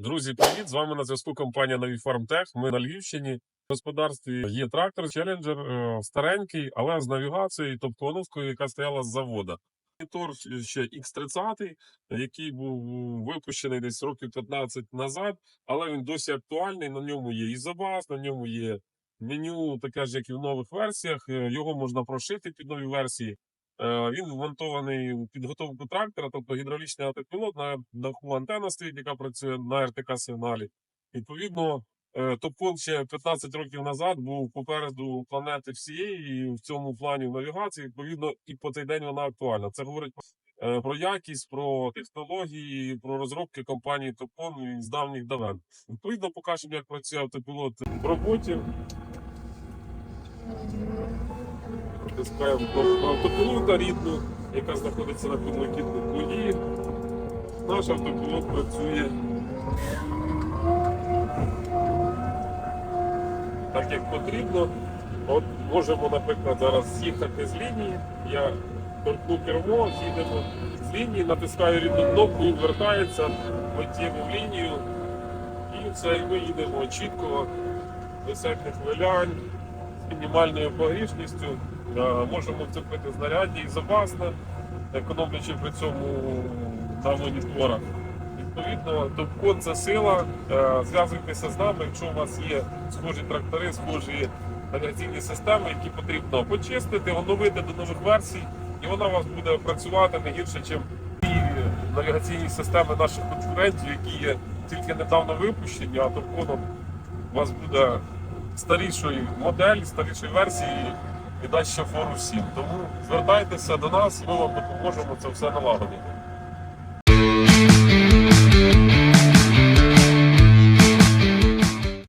Друзі, привіт! З вами на зв'язку компанія Нові. Ми на Львівщині. В господарстві є трактор Challenger, е, старенький, але з навігацією, тобто оновкою, яка стояла з завода. Монітор ще X30, який був випущений десь років 15 назад, але він досі актуальний. На ньому є ізобас, на ньому є меню, таке ж, як і в нових версіях. Е, Його можна прошити під нові версії. Е, Він вмонтований у підготовку трактора, тобто гідравлічний автопілот на даху антенна стоїть, яка працює на РТК сигналі. Відповідно, е, Топкон ще 15 років назад був попереду планети всієї, в цьому плані в навігації, відповідно, і по цей день вона актуальна. Це говорить е, про якість, про технології, про розробки компанії Топкон з давніх давен. Відповідно, покажемо, як працює автопілот в роботі. Натискаємо кнопку автопілота рідну, яка знаходиться на підлокітнику. І наш автопілот працює так, як потрібно. От можемо, наприклад, зараз з'їхати з лінії. Я торкну кермо, з'їдемо з лінії, натискаю рідну кнопку, він вертається миттєво в лінію. І все, і ми їдемо чітко, без всяких хвилянь, з мінімальною погрішністю. Е, Можемо вцепити знаряддя і запасне, економлячи при цьому на моніторах. Відповідно, топкон це сила. Е, Зв'язуйтеся з нами, якщо у вас є схожі трактори, схожі навігаційні системи, які потрібно почистити, оновити до нових версій, і вона у вас буде працювати не гірше, ніж навігаційні системи наших конкурентів, які є тільки недавно випущені, а топконом у вас буде старішої моделі, старішої версії і дасть ще фору всім. Тому звертайтеся до нас, ми вам допоможемо це все налагодити.